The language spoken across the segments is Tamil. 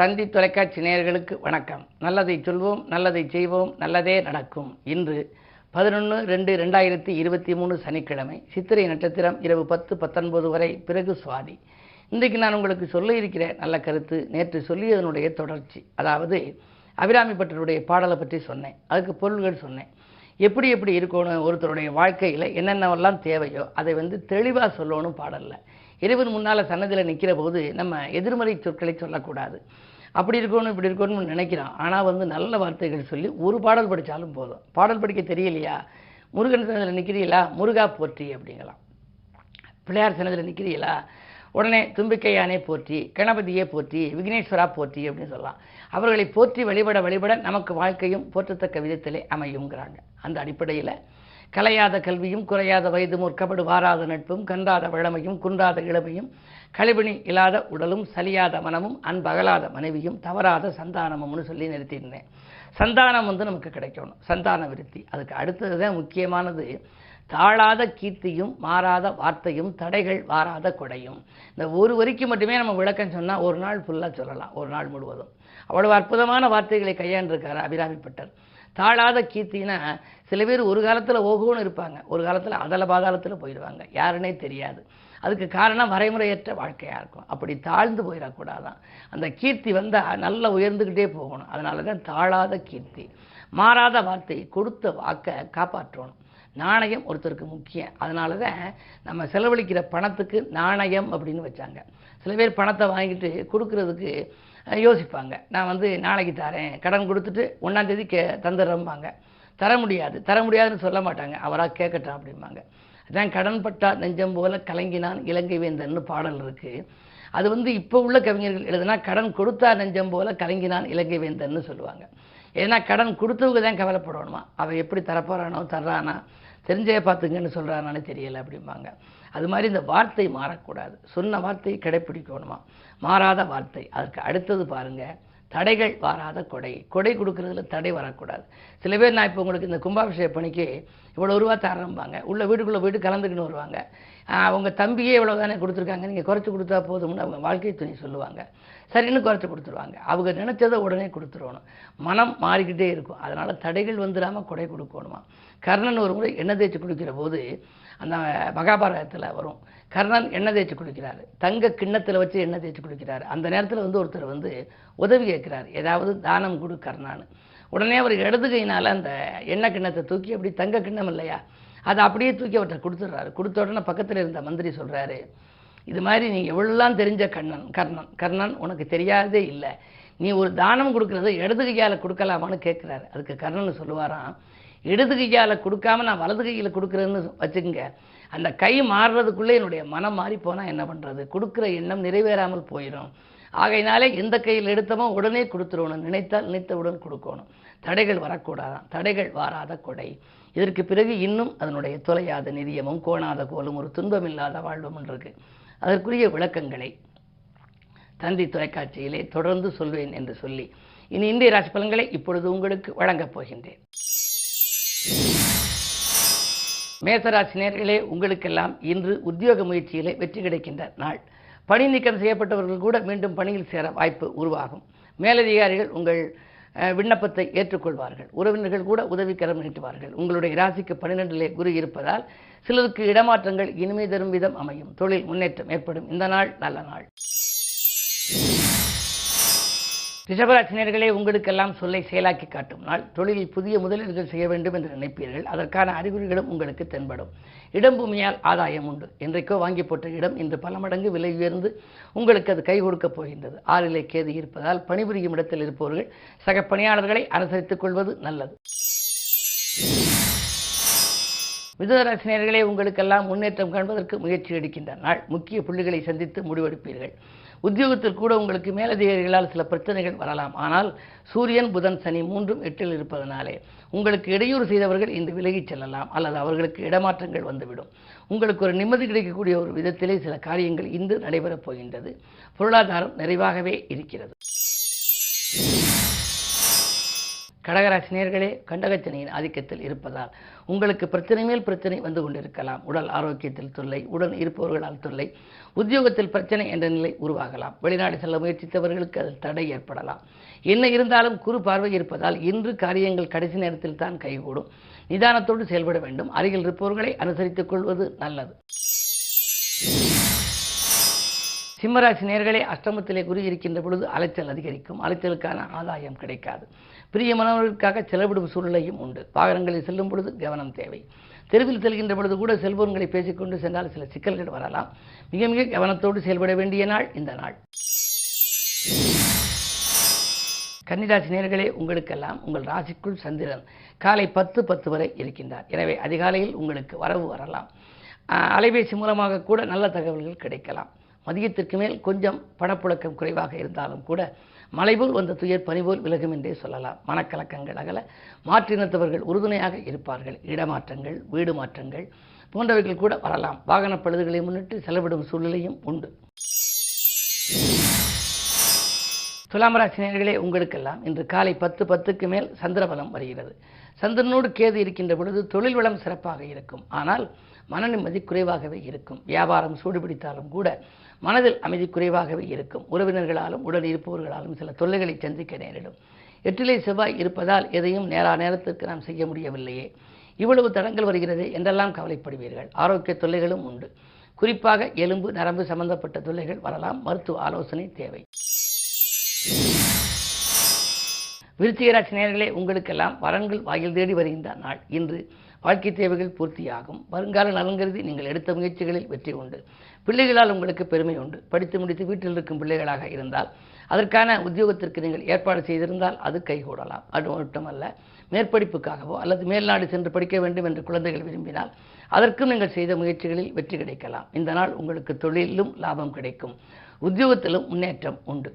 தந்தி தொலைக்காட்சி நேயர்களுக்கு வணக்கம். நல்லதை சொல்வோம் நல்லதை செய்வோம் நல்லதே நடக்கும். இன்று பதினொன்று ரெண்டு ரெண்டாயிரத்தி இருபத்தி மூணு சனிக்கிழமை சித்திரை நட்சத்திரம் இரவு பத்து பத்தொன்பது வரை பிறகு சுவாதி. இன்றைக்கு நான் உங்களுக்கு சொல்ல இருக்கிற நல்ல கருத்து நேற்று சொல்லியதனுடைய தொடர்ச்சி. அதாவது அபிராமி பட்டருடைய பாடலை பற்றி சொன்னேன். அதுக்கு பொருள்கள் சொன்னேன். எப்படி எப்படி இருக்கணும் ஒருத்தருடைய வாழ்க்கையில் என்னென்னவெல்லாம் தேவையோ அதை வந்து தெளிவாக சொல்லணும் பாடலில். இறைவன் முன்னால் சன்னதியில் நிற்கிற போது நம்ம எதிர்மறை சொற்களை சொல்லக்கூடாது. அப்படி இருக்கணும் இப்படி இருக்கணும்னு நினைக்கிறோம் ஆனால் வந்து நல்ல வார்த்தைகள் சொல்லி ஒரு பாடல் படித்தாலும் போதும். பாடல் படிக்க தெரியலையா? முருகன் சன்னதியில் நிற்கிறீங்களா முருகா போற்றி அப்படிங்கலாம். பிள்ளையார் சன்னதியில் நிற்கிறீங்களா உடனே தும்பிக்கையானே போற்றி கணபதியே போற்றி விக்னேஸ்வரா போற்றி அப்படின்னு சொல்லலாம். அவர்களை போற்றி வழிபட வழிபட நமக்கு வாழ்க்கையும் போற்றத்தக்க விதத்திலே அமையுங்கிறாங்க. அந்த அடிப்படையில் கலையாத கல்வியும் குறையாத வயதும் முற்கபடு வாராத நட்பும் கன்றாத வழமையும் குன்றாத இளமையும் கழிபிணி இல்லாத உடலும் சலியாத மனமும் அன்பகலாத மனைவியும் தவறாத சந்தானமும்னு சொல்லி நிறுத்தியிருந்தேன். சந்தானம் வந்து நமக்கு கிடைக்கணும். சந்தான விருத்தி. அதுக்கு அடுத்தது தான் முக்கியமானது. தாழாத கீர்த்தியும் மாறாத வார்த்தையும் தடைகள் வாராத கொடையும். இந்த ஒரு வரிக்கு மட்டுமே நம்ம விளக்கம் சொன்னால் ஒரு நாள் ஃபுல்லாக சொல்லலாம். ஒரு நாள் முழுவதும். அவ்வளவு அற்புதமான வார்த்தைகளை கையாண்டிருக்கார் அபிராமிப்பட்டர் தாழாத கீர்த்தினா சில பேர் ஒரு காலத்தில் ஓகோன்னு இருப்பாங்க. ஒரு காலத்தில் அதல பாதாளத்தில் போயிடுவாங்க. யாருன்னே தெரியாது. அதுக்கு காரணம் வரைமுறையற்ற வாழ்க்கையாக இருக்கும். அப்படி தாழ்ந்து போயிடக்கூடாதான். அந்த கீர்த்தி வந்தால் நல்லா உயர்ந்துக்கிட்டே போகணும். அதனால தான் தாழாத கீர்த்தி மாறாத வார்த்தை கொடுத்த வாக்கை காப்பாற்றணும். நாணயம் ஒருத்தருக்கு முக்கியம். அதனால தான் நம்ம செலவழிக்கிற பணத்துக்கு நாணயம் அப்படின்னு வச்சாங்க. சில பேர் பணத்தை வாங்கிட்டு கொடுக்கறதுக்கு யோசிப்பாங்க. நான் வந்து நாளைக்கு தரேன். கடன் கொடுத்துட்டு ஒன்றாந்தேதி கே தந்துடுறம்பாங்க. தர முடியாது. தர முடியாதுன்னு சொல்ல மாட்டாங்க. அவராக கேட்கட்டும் அப்படிம்பாங்க. அதான் கடன் பட்டா நெஞ்சம் போல கலங்கினான் இலங்கை வேந்தன்னு பாடல் இருக்குது அது வந்து இப்போ உள்ள கவிஞர்கள் எழுதுனா கடன் கொடுத்தா நெஞ்சம் போல கலங்கினான் இலங்கை வேந்தன்னு சொல்லுவாங்க. ஏன்னா கடன் கொடுத்தவங்க தான் கவலைப்படணுமா? அவன் எப்படி தரப்போறானோ தர்றானா? தெரிஞ்சே பார்த்துங்கன்னு சொல்கிறானானே தெரியல அப்படிம்பாங்க. அது மாதிரி இந்த வார்த்தை மாறக்கூடாது. சொன்ன வார்த்தையை கடைப்பிடிக்கணுமா? மாறாத வார்த்தை. அதுக்கு அடுத்தது பாருங்க தடைகள் வாராத கொடை. கொடை கொடுக்கறதுல தடை வரக்கூடாது. சில பேர் நான் இப்போ உங்களுக்கு இந்த கும்பாபிஷேக பணிக்கு இவ்வளோ ரூபா தரம்பாங்க உள்ள வீட்டுக்குள்ளே போயிட்டு கலந்துக்கின்னு வருவாங்க. அவங்க தம்பியே இவ்வளோ தானே கொடுத்துருக்காங்க. நீங்கள் குறைச்சி கொடுத்தா போதும்னு அவங்க வாழ்க்கை துணி சொல்லுவாங்க. சரின்னு குறைச்சி கொடுத்துருவாங்க. அவங்க நினைச்சதை உடனே கொடுத்துருவணும். மனம் மாறிக்கிட்டே இருக்கும். அதனால் தடைகள் வந்துடாமல் கொடை கொடுக்கணுமா? கர்ணன் ஒரு முறை எண்ணெய் தேய்ச்சி குளிக்கிற போது அந்த மகாபாரதத்தில் வரும். கர்ணன் எண்ணெய் தேய்ச்சி குளிக்கிறார். தங்க கிண்ணத்தில் வச்சு எண்ணெய் தேய்ச்சி குளிக்கிறார். அந்த நேரத்தில் வந்து ஒருத்தர் வந்து உதவி கேட்குறாரு. ஏதாவது தானம் கொடு கர்ணான்னு. உடனே அவர் இடது கையினால் அந்த எண்ணெய் கிண்ணத்தை தூக்கி அப்படி தங்க கிண்ணம் இல்லையா? அதை அப்படியே தூக்கி அவர்கிட்ட கொடுத்துட்றாரு. கொடுத்த உடனே பக்கத்தில் இருந்த மந்திரி சொல்கிறாரு இது மாதிரி நீ எவ்வளோலாம் தெரிஞ்ச கண்ணன் கர்ணன் கர்ணன் உனக்கு தெரியாதே இல்லை. நீ ஒரு தானம் கொடுக்குறது இடது கையால் கொடுக்கலாமான்னு கேட்குறாரு அதுக்கு கர்ணன் சொல்லுவாராம் இடது கையால் கொடுக்காம நான் வலது கையில் கொடுக்குறேன்னு வச்சுக்கோங்க. அந்த கை மாறுறதுக்குள்ளே என்னுடைய மனம் மாறி போனால் என்ன பண்ணுறது கொடுக்குற எண்ணம் நிறைவேறாமல் போயிடும். ஆகையினாலே எந்த கையில் எடுத்தமோ உடனே கொடுத்துருவணும். நினைத்தால் நினைத்தவுடன் கொடுக்கணும். தடைகள் வரக்கூடாதான் தடைகள் வாராத கொடை. இதற்கு பிறகு இன்னும் அதனுடைய தொலையாத நிதியமும் கோணாத கோலும் ஒரு துன்பமில்லாத வாழ்வும் இருக்கு. அதற்குரிய விளக்கங்களை தந்தி தொலைக்காட்சியிலே தொடர்ந்து சொல்வேன் என்று சொல்லி இனி இந்திய ராசி பலன்களை இப்பொழுது உங்களுக்கு வழங்கப் போகின்றேன். மேசராசி நேர்களே உங்களுக்கெல்லாம் இன்று உத்தியோக முயற்சியிலே வெற்றி கிடைக்கின்ற நாள். பணி நீக்கம் செய்யப்பட்டவர்கள் கூட மீண்டும் பணியில் சேர வாய்ப்பு உருவாகும். மேலதிகாரிகள் உங்கள் விண்ணப்பத்தை ஏற்றுக்கொள்வார்கள். உறவினர்கள் கூட உதவிக்கரம் நீட்டுவார்கள். உங்களுடைய ராசிக்கு பன்னிரெண்டிலே குரு இருப்பதால் சிலருக்கு இடமாற்றங்கள் இனிமை தரும் விதம் அமையும். தொழில் முன்னேற்றம் ஏற்படும். இந்த நாள் நல்ல நாள். ரிஷபராசினியர்களே உங்களுக்கெல்லாம் சொல்லை செயலாக்கி காட்டும் நாள். தொழிலில் புதிய முதலீடுகள் செய்ய வேண்டும் என்று நினைப்பீர்கள். அதற்கான அறிகுறிகளும் உங்களுக்கு தென்படும். இடம் பூமியால் ஆதாயம் உண்டு. என்றைக்கோ வாங்கி போட்ட இடம் இன்று பல மடங்கு விலை உயர்ந்து உங்களுக்கு அது கை கொடுக்கப் போகின்றது. ஆறிலே கேது இருப்பதால் பணிபுரியும் இடத்தில் இருப்பவர்கள் சக பணியாளர்களை அனுசரித்துக் கொள்வது நல்லது. மிதுனராசினியர்களே உங்களுக்கெல்லாம் முன்னேற்றம் காண்பதற்கு முயற்சி எடுக்கின்ற நாள். முக்கிய புள்ளிகளை சந்தித்து முடிவெடுப்பீர்கள். உத்தியோகத்தில் கூட உங்களுக்கு மேலதிகாரிகளால் சில பிரச்சனைகள் வரலாம். ஆனால் சூரியன் புதன் சனி மூன்றும் எட்டில் இருப்பதனாலே உங்களுக்கு இடையூறு செய்தவர்கள் இன்று விலகிச் செல்லலாம். அல்லது அவர்களுக்கு இடமாற்றங்கள் வந்துவிடும். உங்களுக்கு ஒரு நிம்மதி கிடைக்கக்கூடிய ஒரு விதத்திலே சில காரியங்கள் இன்று நடைபெறப் போகின்றது. பொருளாதாரம் நிறைவாகவே இருக்கிறது. கடகராசி நேர்களே கண்டகச்சனியின் ஆதிக்கத்தில் இருப்பதால் உங்களுக்கு பிரச்சனை மேல் பிரச்சனை வந்து கொண்டிருக்கலாம். உடல் ஆரோக்கியத்தில் தொல்லை உடன் இருப்பவர்களால் தொல்லை உத்தியோகத்தில் பிரச்சனை என்ற நிலை உருவாகலாம். வெளிநாடு செல்ல முயற்சித்தவர்களுக்கு அதில் தடை ஏற்படலாம். என்ன இருந்தாலும் குறு பார்வை இருப்பதால் இன்று காரியங்கள் கடைசி நேரத்தில் தான் கைகூடும். நிதானத்தோடு செயல்பட வேண்டும். அருகில் இருப்பவர்களை அனுசரித்துக் கொள்வது நல்லது. சிம்மராசி நேர்களே அஷ்டமத்திலே குரு இருக்கின்ற பொழுது அலைச்சல் அதிகரிக்கும். அலைச்சலுக்கான ஆதாயம் கிடைக்காது. பிரியமானவர்களுக்காக செலவிடும் சூழ்நிலையும் உண்டு. வாகனங்களில் செல்லும் பொழுது கவனம் தேவை. தெருவில் செல்கின்ற பொழுது கூட செல்போன்களை பேசிக்கொண்டு சென்றால் சில சிக்கல்கள் வரலாம். மிக மிக கவனத்தோடு செயல்பட வேண்டிய நாள் இந்த நாள். கன்னிராசி நேர்களே உங்களுக்கெல்லாம் உங்கள் ராசிக்குள் சந்திரன் காலை பத்து பத்து வரை இருக்கின்றார். எனவே அதிகாலையில் உங்களுக்கு வரவு வரலாம். அலைபேசி மூலமாக கூட நல்ல தகவல்கள் கிடைக்கலாம். மதியத்திற்கு மேல் கொஞ்சம் பணப்புழக்கம் குறைவாக இருந்தாலும் கூட மலைபோல் வந்த துயர் பனிபோல் விலகும் என்றே சொல்லலாம். மனக்கலக்கங்கள் அகல மாற்றினத்தவர்கள் உறுதுணையாக இருப்பார்கள். இடமாற்றங்கள் வீடு மாற்றங்கள் போன்றவைகள் கூட வரலாம். வாகன பழுதுகளை முன்னிட்டு செலவிடும் சூழ்நிலையும் உண்டு. துலாம் ராசினியர்களே உங்களுக்கெல்லாம் இன்று காலை பத்து பத்துக்கு மேல் சந்திரபலம் வருகிறது. சந்திரனோடு கேது இருக்கின்ற பொழுது தொழில் வளம் சிறப்பாக இருக்கும். ஆனால் மன நிம்மதி குறைவாகவே இருக்கும். வியாபாரம் சூடுபிடித்தாலும் கூட மனதில் அமைதி குறைவாகவே இருக்கும். உறவினர்களாலும் உடன் இருப்பவர்களாலும் சில தொல்லைகளை சந்திக்க நேரிடும். எட்டிலை செவ்வாய் இருப்பதால் எதையும் நேரா நேரத்திற்கு நாம் செய்ய முடியவில்லையே. இவ்வளவு தடங்கள் வருகிறது என்றெல்லாம் கவலைப்படுவீர்கள். ஆரோக்கிய தொல்லைகளும் உண்டு. குறிப்பாக எலும்பு நரம்பு சம்பந்தப்பட்ட தொல்லைகள் வரலாம். மருத்துவ ஆலோசனை தேவை. விருச்சிகராசி நேர்களே உங்களுக்கெல்லாம் வரன்கள் வாயில் தேடி வருகின்ற நாள். இன்று வாழ்க்கை தேவைகள் பூர்த்தியாகும். வருங்கால நலன் கருதி நீங்கள் எடுத்த முயற்சிகளில் வெற்றி உண்டு. பிள்ளைகளால் உங்களுக்கு பெருமை உண்டு. படித்து முடித்து வீட்டில் இருக்கும் பிள்ளைகளாக இருந்தால் அதற்கான உத்தியோகத்திற்கு நீங்கள் ஏற்பாடு செய்திருந்தால் அது கைகூடலாம். அது மட்டுமல்ல மேற்படிப்புக்காகவோ அல்லது மேல்நாடு சென்று படிக்க வேண்டும் என்று குழந்தைகள் விரும்பினால் அதற்கும் நீங்கள் செய்த முயற்சிகளில் வெற்றி கிடைக்கலாம். இந்த நாள் உங்களுக்கு தொழிலும் லாபம் கிடைக்கும். உத்தியோகத்திலும் முன்னேற்றம் உண்டு.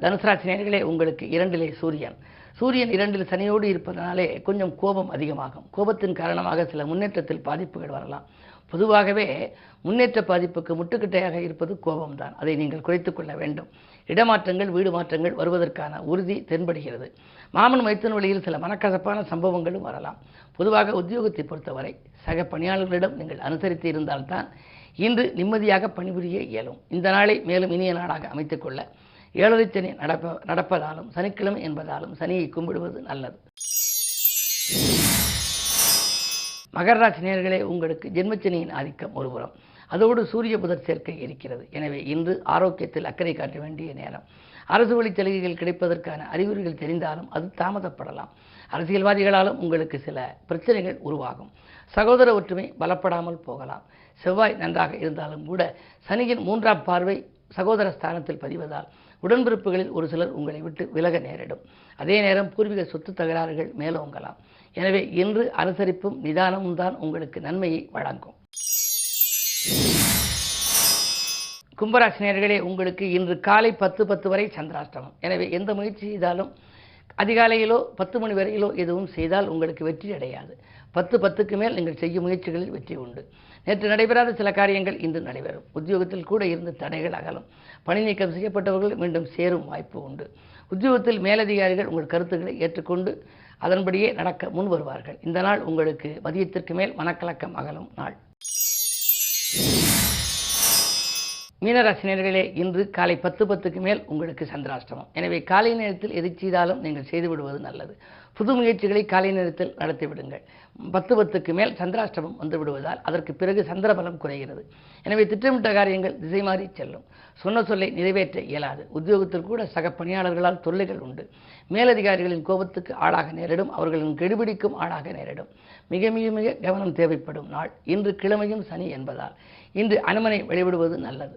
தனுசராசி நேர்களே உங்களுக்கு இரண்டிலே சூரியன். சூரியன் இரண்டில் சனியோடு இருப்பதனாலே கொஞ்சம் கோபம் அதிகமாகும். கோபத்தின் காரணமாக சில முன்னேற்றத்தில் பாதிப்புகள் வரலாம். பொதுவாகவே முன்னேற்ற பாதிப்புக்கு முட்டுக்கட்டையாக இருப்பது கோபம்தான். அதை நீங்கள் குறைத்து கொள்ள வேண்டும். இடமாற்றங்கள் வீடு மாற்றங்கள் வருவதற்கான உறுதி தென்படுகிறது. மாமன் மைத்தன் வழியில் சில மனக்கசப்பான சம்பவங்களும் வரலாம். பொதுவாக உத்தியோகத்தை பொறுத்தவரை சக பணியாளர்களிடம் நீங்கள் அனுசரித்து இருந்தால்தான் இன்று நிம்மதியாக பணிபுரிய இயலும். இந்த நாளை மேலும் இனிய நாளாக அமைத்துக் கொள்ள ஏழரை சனி நடப்ப நடப்பதாலும் சனிக்கிழமை என்பதாலும் சனியை கும்பிடுவது நல்லது. மகர ராசி உங்களுக்கு ஜென்மச்சனியின் ஆதிக்கம் ஒருபுறம். அதோடு சூரிய புதர் சேர்க்கை இருக்கிறது. எனவே இன்று ஆரோக்கியத்தில் அக்கறை காட்ட வேண்டிய நேரம். அரசு வழி சலுகைகள் கிடைப்பதற்கான அறிகுறிகள் தெரிந்தாலும் அது தாமதப்படலாம். அரசியல்வாதிகளாலும் உங்களுக்கு சில பிரச்சனைகள் உருவாகும். சகோதர ஒற்றுமை பலப்படாமல் போகலாம். செவ்வாய் நன்றாக இருந்தாலும் கூட சனியின் மூன்றாம் பார்வை சகோதர ஸ்தானத்தில் பதிவதால் உடன்பிறப்புகளில் ஒரு சிலர் உங்களை விட்டு விலக நேரிடும். அதே நேரம் பூர்வீக சொத்து தகராறுகள் மேலோங்கலாம் எனவே இன்று அனுசரிப்பும் நிதானமும் தான் உங்களுக்கு நன்மையை வழங்கும். கும்பராசினியர்களே உங்களுக்கு இன்று காலை பத்து பத்து வரை சந்திராஷ்டமம். எனவே எந்த முயற்சி செய்தாலும் அதிகாலையிலோ பத்து மணி வரையிலோ எதுவும் செய்தால் உங்களுக்கு வெற்றி அடையாது. பத்து பத்துக்கு மேல் நீங்கள் செய்யும் முயற்சிகளில் வெற்றி உண்டு. நேற்று நடைபெறாத சில காரியங்கள் இன்று நடைபெறும். உத்தியோகத்தில் கூட இருந்து தடைகள் அகலும். பணி நீக்கம் செய்யப்பட்டவர்கள் மீண்டும் சேரும் வாய்ப்பு உண்டு. உத்தியோகத்தில் மேலதிகாரிகள் உங்கள் கருத்துக்களை ஏற்றுக்கொண்டு அதன்படியே நடக்க முன் வருவார்கள். இந்த நாள் உங்களுக்கு மதியத்திற்கு மேல் மனக்கலக்கம் அகலும் நாள். மீனராசினியர்களே இன்று காலை பத்து பத்துக்கு மேல் உங்களுக்கு சந்திராஷ்டமம். எனவே காலை நேரத்தில் எதை செய்தாலும் நீங்கள் செய்து விடுவது நல்லது. புது முயற்சிகளை காலை நேரத்தில் நடத்திவிடுங்கள் பத்து பத்துக்கு மேல் சந்திராஷ்டமம் வந்து விடுவதால் அதற்கு பிறகு சந்திரபலம் குறைகிறது. எனவே திட்டமிட்ட காரியங்கள் திசை மாறி செல்லும். சொன்ன சொல்லை நிறைவேற்ற இயலாது. உத்தியோகத்தில் கூட சக பணியாளர்களால் தொல்லைகள் உண்டு. மேலதிகாரிகளின் கோபத்துக்கு ஆளாக நேரிடும். அவர்களின் கெடுபிடிக்கும் ஆளாக நேரிடும். மிக மிக மிக கவனம் தேவைப்படும் நாள். இன்று கிழமையும் சனி என்பதால் இன்று அனுமனை வழிபடுவது நல்லது.